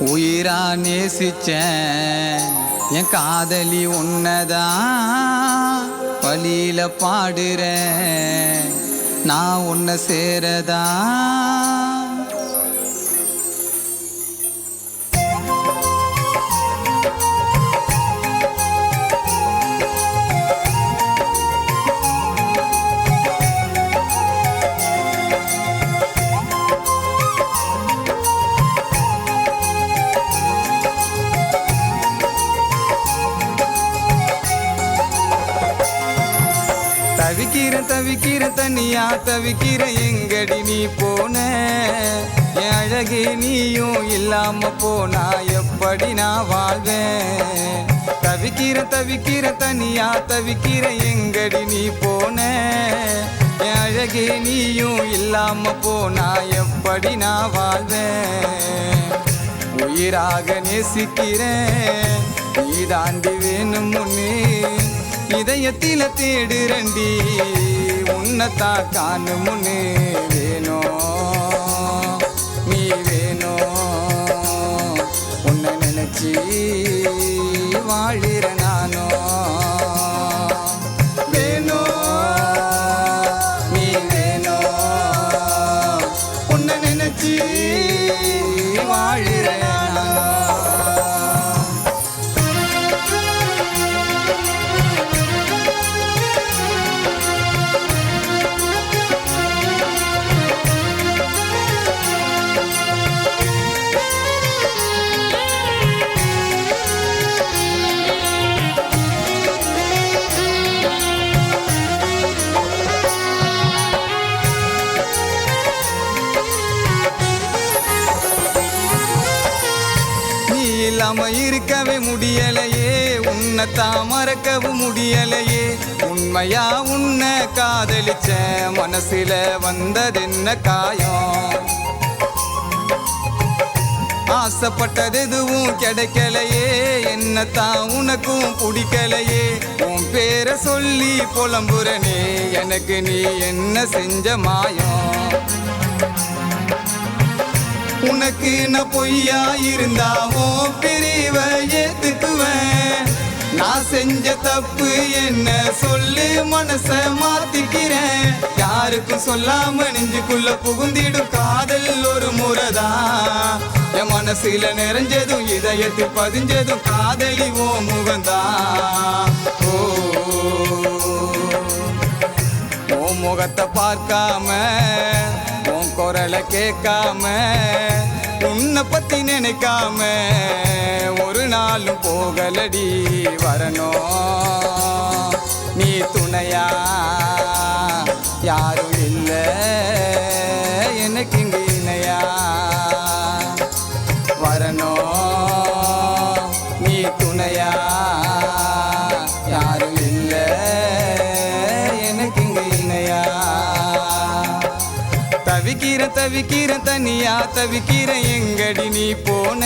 உயிரா நேசிச்சேன். என் காதலி உன்னதான் வழியில பாடுறேன். நான் உன்னை சேரதா? தனியா தவிக்கிற எங்கடி நீ போன? என் அழகு நீயும் இல்லாம போனா எப்படி நான் வாழ்வேன்? தவிக்கிற தவிக்கிற தனியா தவிக்கிற எங்கடி நீ போன? என் அழகு நீயும் இல்லாம போனா எப்படி நான் வாழ்வேன்? உயிராக நேசிக்கிறேன் நீ தாண்டி வேணும் முன்னே. இதயத்தில தேடுறண்டி உன்னதா காணும் முன்னே வேணும் நீ வேணோ? உன்னை நினைச்சி வாழிற நானோ? வேணும் நீ வேணும் உன்னை நினைச்சி வாழிற இல்லாம இருக்கவே முடியலையே. உன்னைத்தான் மறக்கவும் முடியலையே. உண்மையா உன்னை காதலிச்ச மனசுல வந்ததென்ன காயம்? ஆசைப்பட்டது எதுவும் கிடைக்கலையே. என்னத்தான் உனக்கும் பிடிக்கலையே. உன் பேரை சொல்லி புலம்புறனே. எனக்கு நீ என்ன செஞ்ச மாயம்? உனக்கு நான் பொய்யா இருந்தாவோ பிரிவ ஏத்துக்குவேன் நான் செஞ்ச தப்பு என்ன சொல்லு மனச மாத்திக்கிறேன் யாருக்கும் சொல்லாம நெஞ்சுக்குள்ள புகுந்திடும் காதல் ஒரு முறைதான் என் மனசுல நிறைஞ்சதும் இதயத்தில் பதிஞ்சதும் காதலி ஓ முகந்தான் ஓ முகத்தை பார்க்காம கேட்காம உன்னை பத்தி நினைக்காம ஒரு நாளும் போகலடி வரணும். நீ துணையா? யாரும் இல்லை. தவிக்கிற தவிக்கிற தனியா தவிக்கிற எங்கடி நீ போன?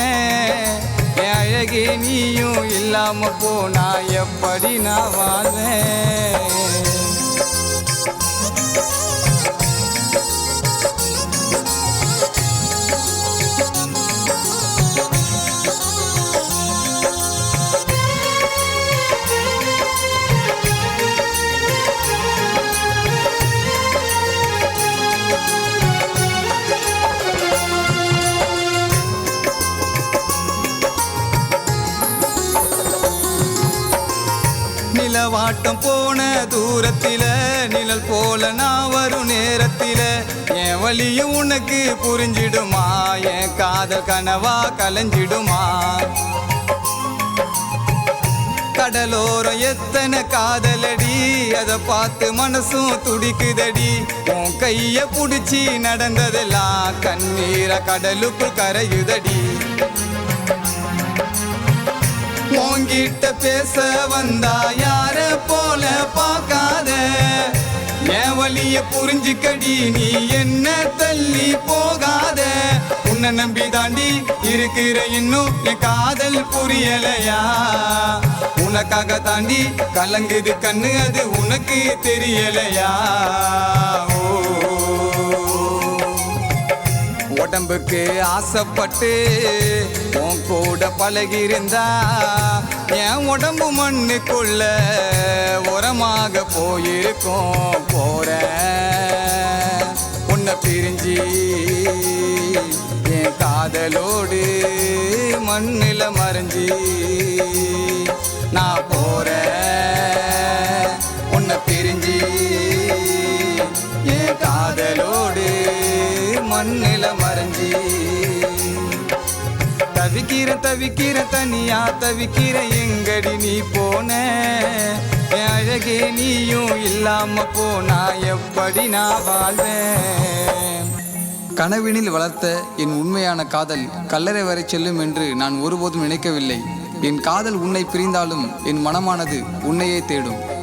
அழகே நீயும் இல்லாம போனா எப்படி நான் வாழ்வேன்? ஆட்டம் போன தூரத்தில நிழல் போல நான் வரும் நேரத்தில என் வழியும் உனக்கு புரிஞ்சிடுமா? என் காதல் கனவா கலைஞ்சிடுமா? கடலோரம் எத்தனை காதலடி? அதை பார்த்து மனசும் துடிக்குதடி. உன் கைய புடிச்சி நடந்ததெல்லாம் கண்ணீர கடலுக்குள் கரையுதடி. உன்கிட்ட பேச வந்தா யார போல பார்க்காத. என் வழிய புரிஞ்சுக்கடி நீ என்ன தள்ளி போகாத. உன்னை நம்பி தாண்டி இருக்கிற இன்னும் என் காதல் புரியலையா? உனக்காக தாண்டி கலங்குது கண்ணு அது உனக்கு தெரியலையா? ஓ. உடம்புக்கு ஆசைப்பட்டு உன் கூட பழகிருந்தா என் உடம்பு மண்ணுக்குள்ள உரமாக போயிருக்கோம். போற உன்னை பிரிஞ்சு என் காதலோடு மண்ணில் மறைஞ்சி. நான் தவிக்கிற தவிக்கிற தனியா தவிக்கிற எங்கடி நீ போன? அழகே நீயும் இல்லாம போனா எப்படி நான் வாழ்வேன்? கனவினில் வளர்த்த என் உண்மையான காதல் கல்லறை வரை செல்லும் என்று நான் ஒருபோதும் நினைக்கவில்லை. என் காதல் உன்னை பிரிந்தாலும் என் மனமானது உன்னையே தேடும்.